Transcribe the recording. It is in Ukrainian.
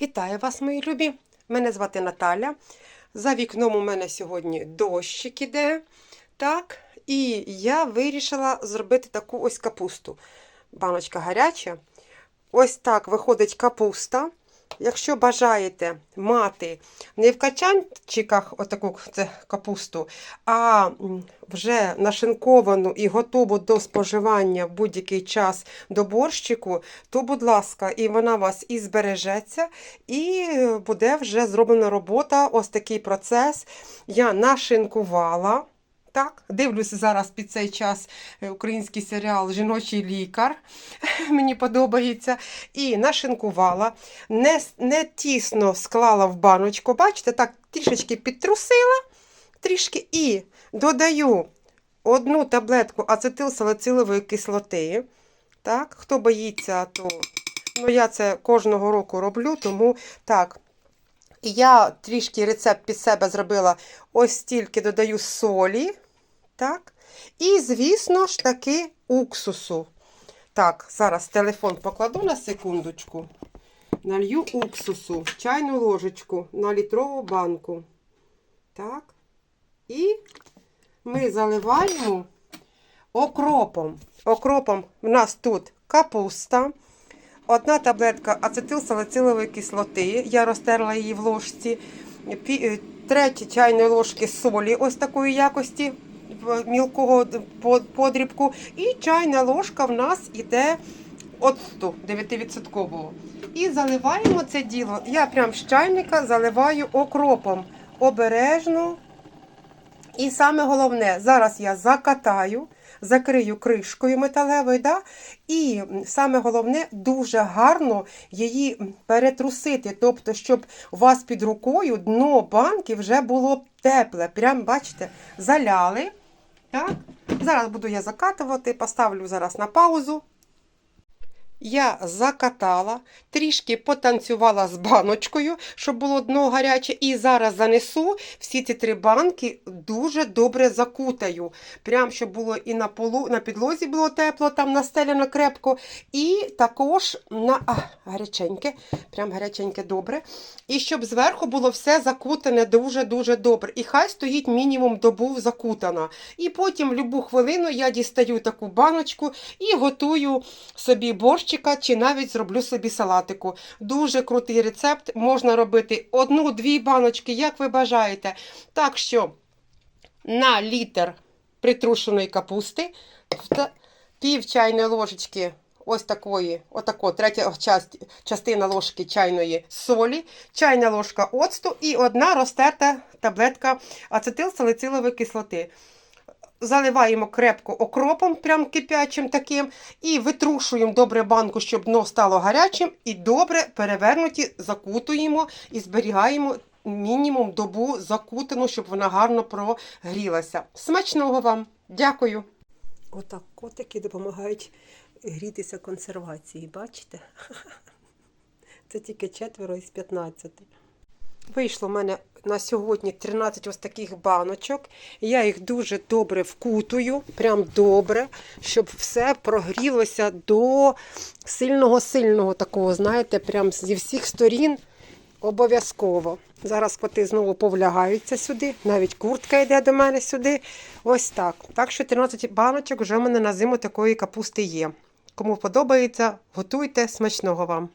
Вітаю вас, мої любі! Мене звати Наталя. За вікном у мене сьогодні дощик іде. Так, і я вирішила зробити таку ось капусту. Баночка гаряча. Ось так виходить капуста. Якщо бажаєте мати не в качанчиках отаку це капусту, а вже нашинковану і готову до споживання в будь-який час до борщику, то, будь ласка, і вона вас і збережеться, і буде вже зроблена робота. Ось такий процес. Я нашинкувала. Так, дивлюся зараз під цей час е, український серіал Жіночий лікар. Мені подобається. І нашинкувала, не, не тісно склала в баночку. Бачите, так трішечки підтрусила, трішки і додаю одну таблетку ацетилсалицилової кислоти. Так, хто боїться, то ну, я це кожного року роблю, тому так. Я трішки рецепт під себе зробила ось стільки додаю солі. Так. І, звісно ж таки, уксусу. Так, зараз телефон покладу на секундочку. Налью уксусу, чайну ложечку на літрову банку. Так. І ми заливаємо окропом. Окропом в нас тут капуста. Одна таблетка ацетилсалицилової кислоти. Я розтерла її в ложці. Е, чайної ложки солі ось такої якості мілкого подрібку. І чайна ложка в нас іде оцту 9%. І заливаємо це діло. Я прям з чайника заливаю окропом. Обережно. І саме головне, зараз я закатаю, закрию кришкою металевою, да? і саме головне, дуже гарно її перетрусити. Тобто, щоб у вас під рукою дно банки вже було тепле. Прям, бачите, заляли. Так? Зараз буду я закатувати, поставлю зараз на паузу. Я закатала, трішки потанцювала з баночкою, щоб було дно гаряче. І зараз занесу всі ці три банки дуже добре закутаю. Прям щоб було і на полу, на підлозі було тепло, там настеляно крепко. І також на а, гаряченьке, прям гаряченьке добре. І щоб зверху було все закутане дуже-дуже добре. І хай стоїть мінімум добу закутана. І потім в будь-яку хвилину я дістаю таку баночку і готую собі борщика чи навіть зроблю собі салатику. Дуже крутий рецепт. Можна робити одну-дві баночки, як ви бажаєте. Так що на літр притрушеної капусти пів чайної ложечки ось такої, отако, третя част, частина ложки чайної солі, чайна ложка оцту і одна розтерта таблетка ацетилсалицилової кислоти. Заливаємо крепко окропом, прям кипячим таким, і витрушуємо добре банку, щоб дно стало гарячим, і добре перевернуті, закутуємо і зберігаємо мінімум добу закутану, щоб вона гарно прогрілася. Смачного вам! Дякую! Отак котики допомагають грітися консервації, бачите? Це тільки четверо із 15. Вийшло в мене на сьогодні 13 ось таких баночок. Я їх дуже добре вкутую, прям добре, щоб все прогрілося до сильного-сильного такого, знаєте, прям зі всіх сторін обов'язково. Зараз коти знову повлягаються сюди, навіть куртка йде до мене сюди. Ось так. Так що 13 баночок вже в мене на зиму такої капусти є. Кому подобається, готуйте смачного вам.